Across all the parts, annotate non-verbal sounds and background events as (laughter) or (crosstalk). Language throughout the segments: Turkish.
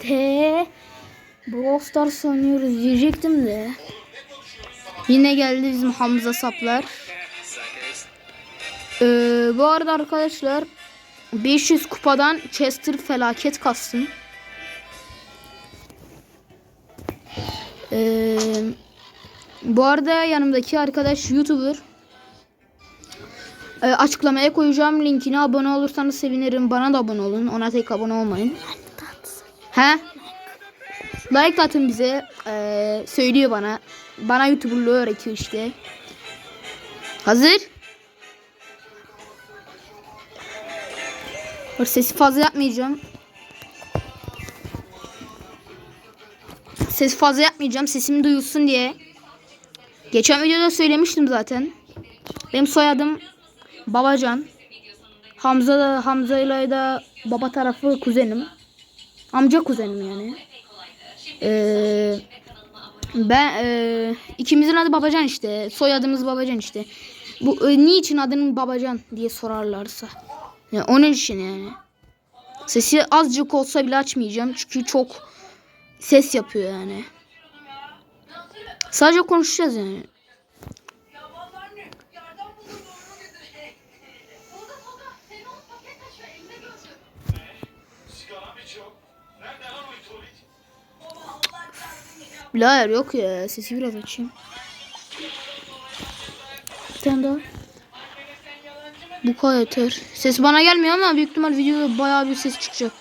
birlikte Brawl Stars oynuyoruz diyecektim de. Yine geldi bizim Hamza Saplar. Ee, bu arada arkadaşlar 500 kupadan Chester felaket kastım. Ee, bu arada yanımdaki arkadaş YouTuber. Ee, açıklamaya koyacağım linkine abone olursanız sevinirim. Bana da abone olun. Ona tek abone olmayın. He? Like atın bize. Ee, söylüyor bana. Bana YouTuber'lığı öğretiyor işte. Hazır? Sesi fazla yapmayacağım. Ses fazla yapmayacağım. Sesim duyulsun diye. Geçen videoda söylemiştim zaten. Benim soyadım Babacan. Hamza da Hamza ile de baba tarafı kuzenim. Amca kuzenim yani. Ee, ben e, ikimizin adı Babacan işte. Soyadımız Babacan işte. Bu e, niçin adının Babacan diye sorarlarsa. Yani onun için yani. Sesi azıcık olsa bile açmayacağım çünkü çok ses yapıyor yani. Sadece konuşacağız yani. Birader yok ya. Sesi biraz açayım. Bir tane daha. Bu kadar yeter. Ses bana gelmiyor ama büyük ihtimal videoda bayağı bir ses çıkacak.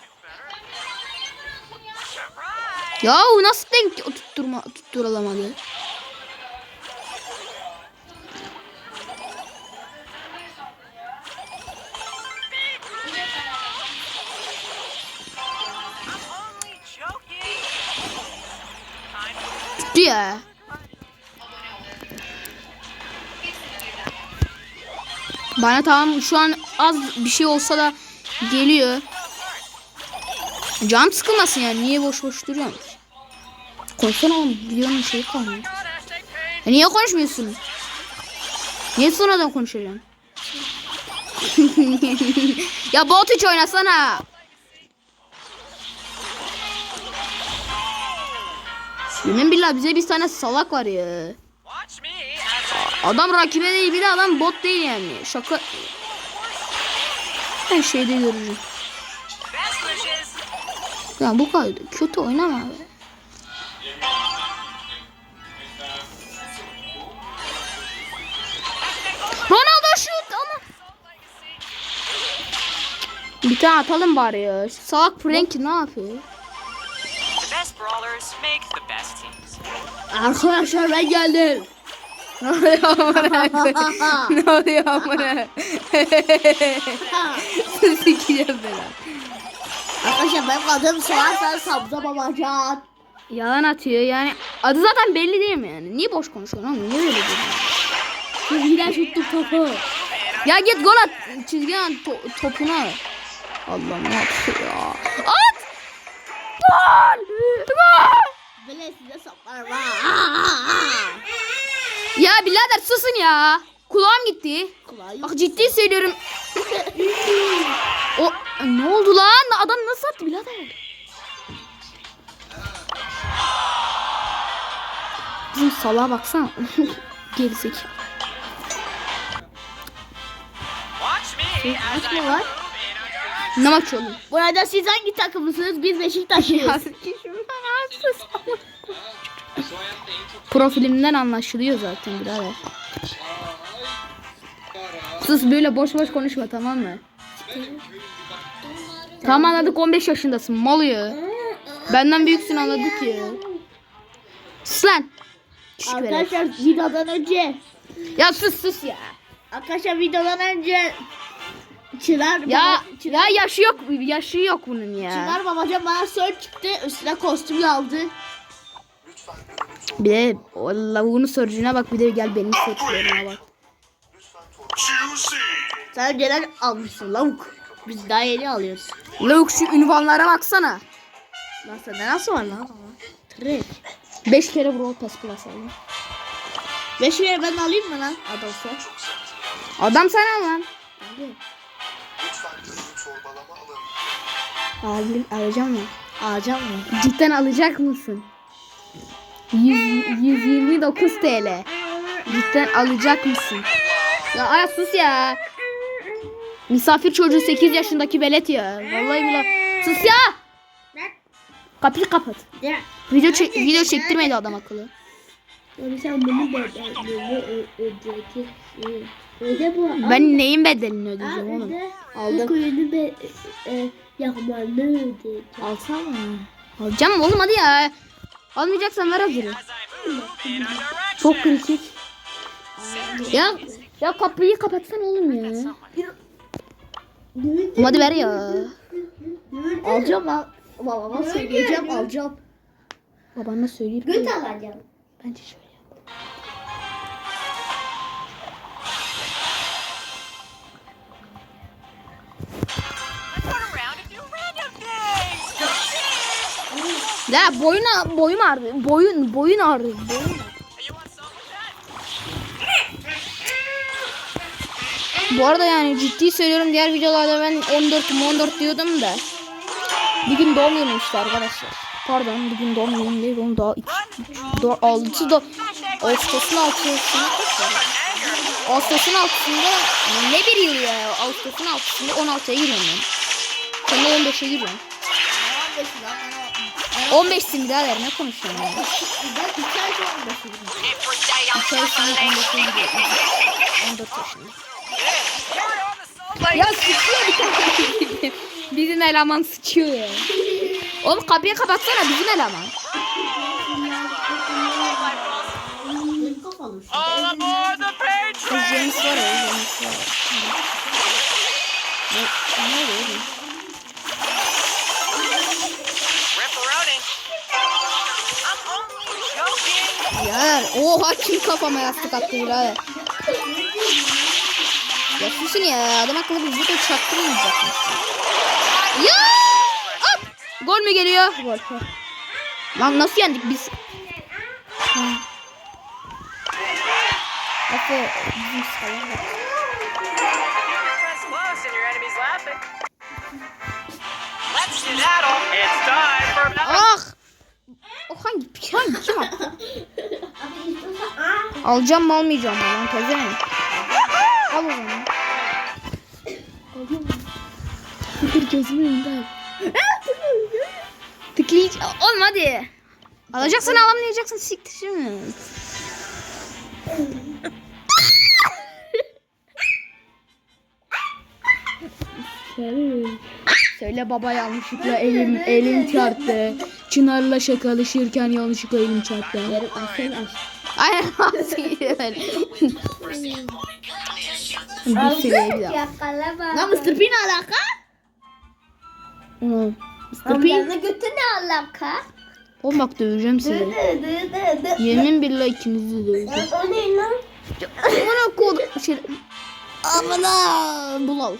Ya nasıl denk tutturma tutturulamadı? Tuttu ya. Bana tamam şu an az bir şey olsa da geliyor. Can sıkılmasın yani. Niye boş boş duruyorsun? Konuşsana oğlum. Videonun şeyi kalmıyor. E niye konuşmuyorsun? Niye sonradan konuşacaksın? (laughs) ya bot hiç oynasana. Yemin billah bize bir tane salak var ya. Adam rakibe değil bir de adam bot değil yani. Şaka. Her şeyde görürüm. Ya bu kadar kötü oynama be. Ronaldo şut ama. Bir tane atalım bari ya. Salak Frank ne yapıyor? Arkadaşlar ben geldim. Ne oluyor amına? Ne oluyor amına? (laughs) Sikeceğim ben. Arkadaşlar benim adım sorarsanız Hamza Babacan. Yalan atıyor yani. Adı zaten belli değil mi yani? Niye boş konuşuyorsun oğlum? Niye böyle diyorsun? Yine tuttuk topu. Ya git gol at. Çizgiden at to- topuna. Allah'ım ne yapıyor ya? At! Gol! Gol! Böyle size saplar var. Ya birader susun ya. Kulağım gitti. Kulağı Bak ciddi söylüyorum. o ne oldu lan? Adam nasıl attı birader? Bizim salağa baksana. (laughs) Gerizekalı. Watch me as Maç I Ne maç oğlum? Bu arada siz hangi takımlısınız? Biz Beşiktaşlıyız. Profilimden anlaşılıyor zaten birader. Sus böyle boş boş konuşma tamam mı? Tamam anladık 15 yaşındasın mal ya. Benden büyüksün anladık ya. Sus lan. Küçük. Arkadaşlar videodan önce Ya sus sus ya. Arkadaşlar videodan önce Çınar Ya baba, Çınar, ya yaşı yok yaşı yok bunun ya. Çınar Babacan bana söz çıktı. Üstüne kostüm aldı. Bir de o sorucuna bak bir de gel benim sorularıma bak. Sen önceden almışsın lavuk. Biz daha yeni alıyoruz. Lavuk şu ünvanlara baksana. Lan sende nasıl var lan? Trek. 5 kere Brawl Pass Plus aldım. Beş kere ben alayım mı lan? Adolfo. Adam sen al lan. Hadi. Abi alacağım mı? Alacağım mı? Cidden alacak mısın? 100, 129 TL. Cidden alacak mısın? Ya ay sus ya. Misafir çocuğu 8 yaşındaki velet ya. Vallahi billahi. Sus ya. Kapıyı kapat. Video çek video çektirmedi adam akıllı. Ben neyin bedelini ödeyeceğim oğlum? Aldım. Kuyunu be e, yakmanı ödeyeceksin. Alsana. Alacağım oğlum hadi ya. Almayacaksan ver hazırı. Çok kritik. Ya ya kapıyı kapatsan oğlum ya. Hadi ver ya. Alacağım al. Babama söyleyeceğim alacağım. Babana söyleyeyim. Göt alacağım. Bence şöyle Ya boyun boyum ağrıyor. Boyun boyun ağrıyor. Boyun. Bu arada yani ciddi söylüyorum diğer videolarda ben 14 14 diyordum da. Bir gün doğum günüm işte arkadaşlar. Pardon bir gün doğum günüm değil onu daha 6 da Ağustos'un 6'sında Ağustos'un 6'sında ne bir yıl ya Ağustos'un 6'sında 16'ya giriyorum ben. Sonra 15'e giriyorum. 15 sim daha ver ne konuşuyorsun ya? ya sıçıyor bir tane (laughs) Bizim eleman sıçıyor ya. Oğlum kapıyı kapatsana bizim eleman. James var ya James var. Ne, ne oluyor? Ya oha kim kafama yastık attı birader. Ya susun ya adam akıllı bir video çaktırmayacakmış. Ya! At! Gol mü geliyor? Gol. Lan nasıl yendik biz? Efe bizim another. Ah! O hangi hangi kim attı? Alacağım mı almayacağım mı lan pezevenk? Al o zaman. Tıkır gözümün önünde. Tıklayacağım. Oğlum hadi. Alacaksın alamayacaksın siktir şimdi. Söyle baba yanlışlıkla elim elim çarptı. Çınar'la şakalaşırken yanlışlıkla elim çarptı. Aynen nasıl gidiyor böyle. Bir gidiyor. Yakalama. Lan Mr. P ne alaka? Ulan, Mr. P. Amcanla götü ne alaka? Oğlum bak döveceğim dı. Yemin billahi ikinizi de döveceğim. O ne lan? Bana kod şey. Amına bulal. Aa,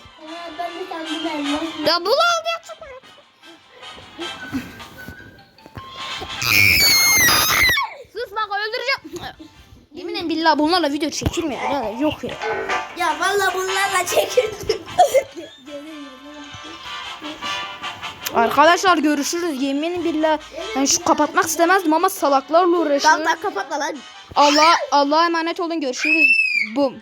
Ben de sandım lan. Ya bulal ya. Sus (laughs) bak öldüreceğim. Yemin billahi bunlarla video çekilmiyor. Ya, yok ya. Ya valla bunlarla çekildim. Arkadaşlar görüşürüz. Yemin billahi ben şu kapatmak istemezdim ama salaklarla uğraşıyorum. Tamam kapatma lan. Allah Allah'a emanet olun görüşürüz. Bum.